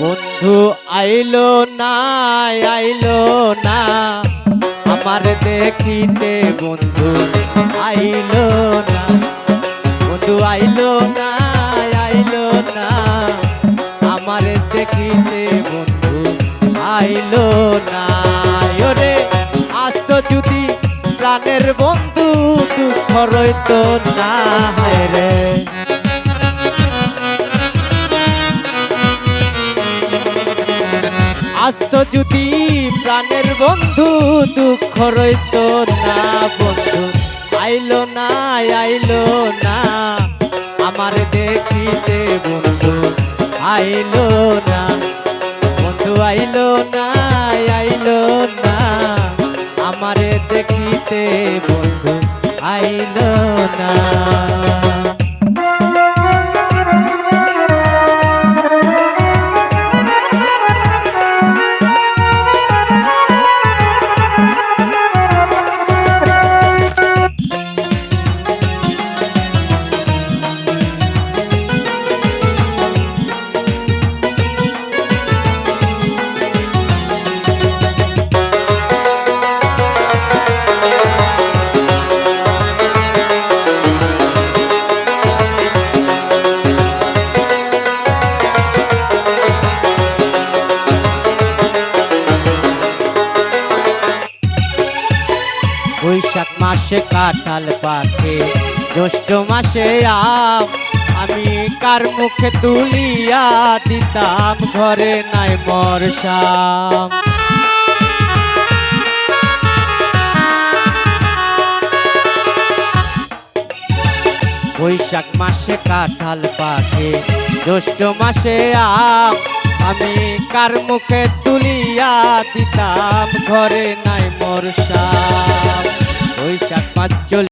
বন্ধু, আইলো না আইলো না। আমার দেখিতে বন্ধু, আইলো না। বন্ধু, আইলো না আইলো না। আমার দেখিতে বন্ধু, আইলো না। ওরে আস্ত যদি প্রাণের বন্ধু, দুঃখ রইতো না রে। আস্ত যদি প্রাণের বন্ধু, দুঃখ রইত না বন্ধু। আইলো না আইলো না, আমার দেখিতে বন্ধু, আইলো না। বন্ধু আইলো না আইলো না, আমারে দেখিতে বন্ধু, আইলো না। বৈশাখ মাসে কাঁঠাল পাকে, জ্যৈষ্ঠ মাসে আম। আমি কার মুখে তুলিয়া দিতাম, ঘরে নাই মর শাম বৈশাখ মাসে কাঁঠাল পাকে, জ্যৈষ্ঠ মাসে আম। আমি কার মুখে তুলিয়া দিতাম, ঘরে নাই মোর শাম বৈশাখ মাস চল